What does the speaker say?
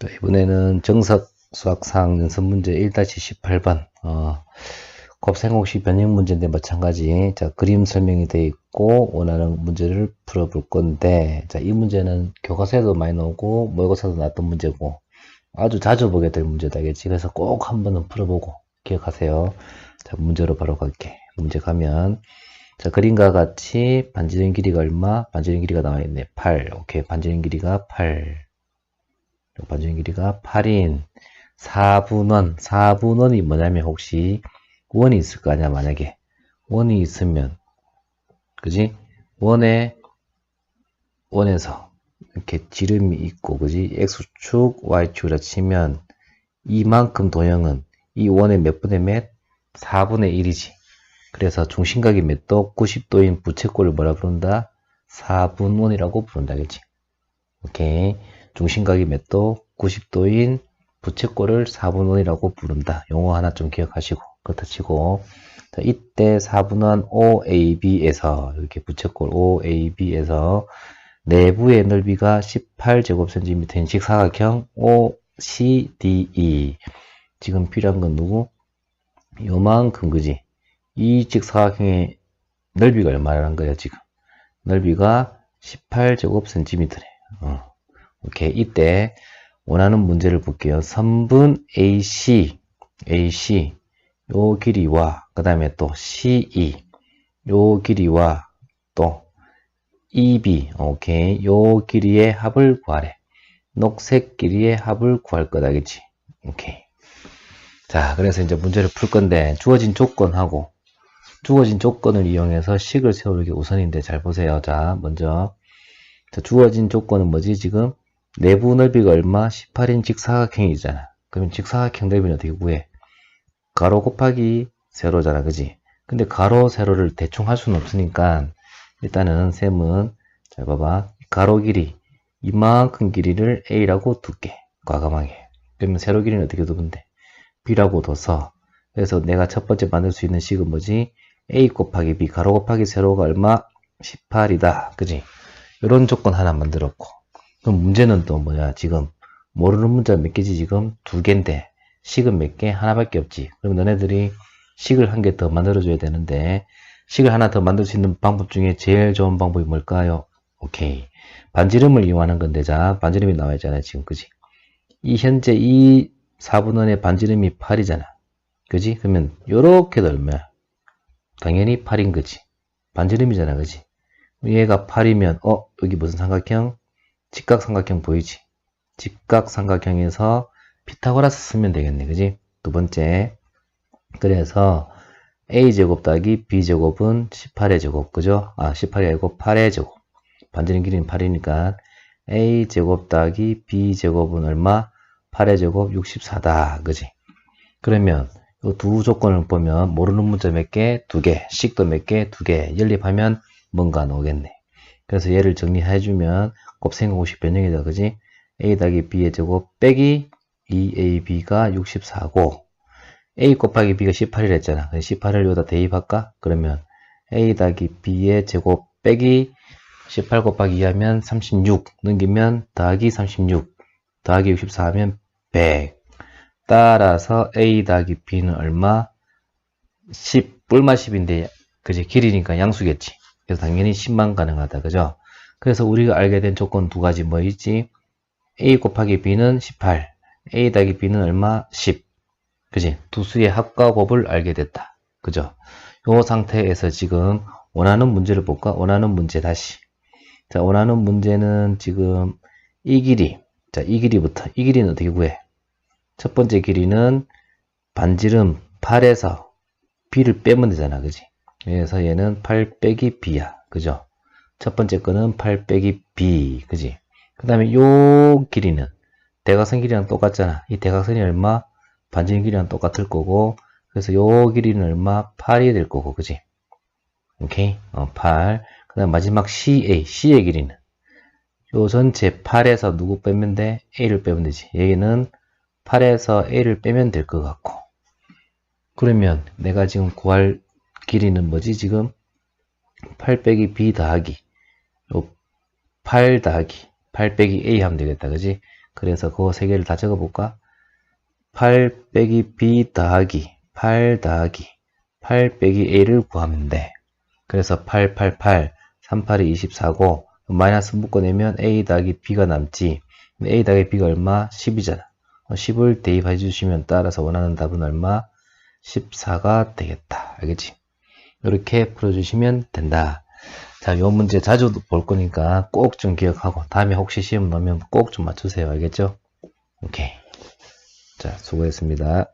자, 이번에는 정석 수학상 연습 문제 1-18번. 어, 곱셈공식 변형 문제인데 마찬가지. 자 그림 설명이 되어 있고 원하는 문제를 풀어볼 건데 자 이 문제는 교과서에도 많이 나오고 모의고사도 나왔던 문제고 아주 자주 보게 될 문제다겠지 그래서 꼭 한번은 풀어보고 기억하세요. 자 문제로 바로 갈게. 문제 가면 자 그림과 같이 반지름 길이가 얼마? 반지름 길이가 나와 있네. 8 오케이. 반지름 길이가 8 반지름 길이가 8인 4분원. 4분원이 뭐냐면 혹시 원이 있을 거 아니야 만약에. 원이 있으면. 그지? 원에 원에서 이렇게 지름이 있고 그지? x축 y축이라 치면 이만큼 도형은 이 원의 몇 분의 몇? 4분의 1이지. 그래서 중심각이 몇 도? 90도인 부채꼴을 뭐라 부른다? 4분원이라고 부른다겠지? 오케이 중심각이 몇 도? 90도인 부채꼴을 4분원이라고 부른다. 용어 하나 좀 기억하시고 그렇다 치고 자, 이때 4분원 OAB에서 이렇게 부채꼴 OAB에서 내부의 넓이가 18제곱cm인 직사각형 OCDE 지금 필요한 건 누구? 요만큼 그지? 이 직사각형의 넓이가 얼마라는 거야 지금? 넓이가 18제곱cm래. 어. 오케이 이때 원하는 문제를 볼게요. 선분 AC, AC 요 길이와 그 다음에 또 CE 요 길이와 또 EB 오케이 요 길이의 합을 구하래. 녹색 길이의 합을 구할 거다 그치? 오케이 자 그래서 이제 문제를 풀 건데 주어진 조건하고 주어진 조건을 이용해서 식을 세우는 게 우선인데 잘 보세요. 자 먼저 자, 주어진 조건은 뭐지 지금 내부 넓이가 얼마? 18인 직사각형이잖아. 그러면 직사각형 넓이는 어떻게 구해? 가로 곱하기 세로잖아. 그지? 근데 가로, 세로를 대충 할 수는 없으니까 일단은 셈은 잘 봐봐. 가로 길이 이만큼 길이를 A라고 둘게. 과감하게. 그러면 세로 길이는 어떻게 두면 돼? B라고 둬서 그래서 내가 첫 번째 만들 수 있는 식은 뭐지? A 곱하기 B 가로 곱하기 세로가 얼마? 18이다. 그지? 이런 조건 하나 만들었고 그럼 문제는 또 뭐야 지금 모르는 문자 몇 개지? 지금 두 개인데 식은 몇 개? 하나밖에 없지. 그럼 너네들이 식을 한 개 더 만들어줘야 되는데 식을 하나 더 만들 수 있는 방법 중에 제일 좋은 방법이 뭘까요? 오케이. 반지름을 이용하는 건데 자 반지름이 나와 있잖아요 지금. 그지? 이 현재 이 4분원의 반지름이 8이잖아. 그지? 그러면 요렇게 넓면 당연히 8인 거지. 반지름이잖아 그지? 얘가 8이면 어 여기 무슨 삼각형 직각삼각형 보이지? 직각삼각형에서 피타고라스 쓰면 되겠네. 그지? 두 번째. 그래서 a제곱 더하기 b제곱은 18의 제곱. 그죠? 아, 18이 아니고 8의 제곱. 반지름 길이는 8이니까 a제곱 더하기 b제곱은 얼마? 8의 제곱 64다. 그지? 그러면 이 두 조건을 보면 모르는 문자 몇 개? 두 개. 식도 몇 개? 두 개. 연립하면 뭔가 나오겠네. 그래서 얘를 정리해주면 곱셈 50 변형이다. 그지? a 더하기 b의 제곱 빼기 2ab가 64고 a 곱하기 b가 18이라 했잖아. 18을 여기다 대입할까? 그러면 a 더하기 b의 제곱 빼기 18 곱하기 2 하면 36 넘기면 더하기 36 더하기 64 하면 100 따라서 a 더하기 b는 얼마? 10 뿔마 10인데 그지 길이니까 양수겠지. 그래서 당연히 10만 가능하다. 그죠? 그래서 우리가 알게 된 조건 두 가지 뭐 있지? a 곱하기 b는 18, a 더하기 b는 얼마? 10. 그지? 두 수의 합과 곱을 알게 됐다. 그죠? 요 상태에서 지금 원하는 문제를 볼까? 원하는 문제 다시. 자, 원하는 문제는 지금 이 길이. 자, 이 길이부터. 이 길이는 어떻게 구해? 첫 번째 길이는 반지름 8에서 b를 빼면 되잖아. 그지? 그래서 얘는 8 빼기 b야. 그죠? 첫 번째 거는 8 빼기 b 그지? 그 다음에 요 길이는 대각선 길이랑 똑같잖아. 이 대각선이 얼마? 반지름 길이랑 똑같을 거고 그래서 요 길이는 얼마? 8이 될 거고 그지? 오케이? 어, 8그 다음 마지막 CA C의 길이는 요 전체 8에서 누구 빼면 돼? A를 빼면 되지. 얘는 8에서 A를 빼면 될 것 같고. 그러면 내가 지금 구할 길이는 뭐지? 지금 8 빼기 B 더하기 8 더하기 8 빼기 A 하면 되겠다. 그지? 그래서 그거 세 개를 다 적어 볼까? 8 빼기 b 더하기 8 더하기 8 빼기 a를 구하면 돼. 그래서 8, 8, 8, 3, 8이 24고 마이너스 묶어내면 a 더하기 b가 남지. a 더하기 b가 얼마? 10이잖아. 10을 대입해 주시면 따라서 원하는 답은 얼마? 14가 되겠다. 알겠지? 이렇게 풀어주시면 된다. 자, 요 문제 자주 볼 거니까 꼭 좀 기억하고 다음에 혹시 시험 넣으면 꼭 좀 맞추세요. 알겠죠? 오케이. 자, 수고했습니다.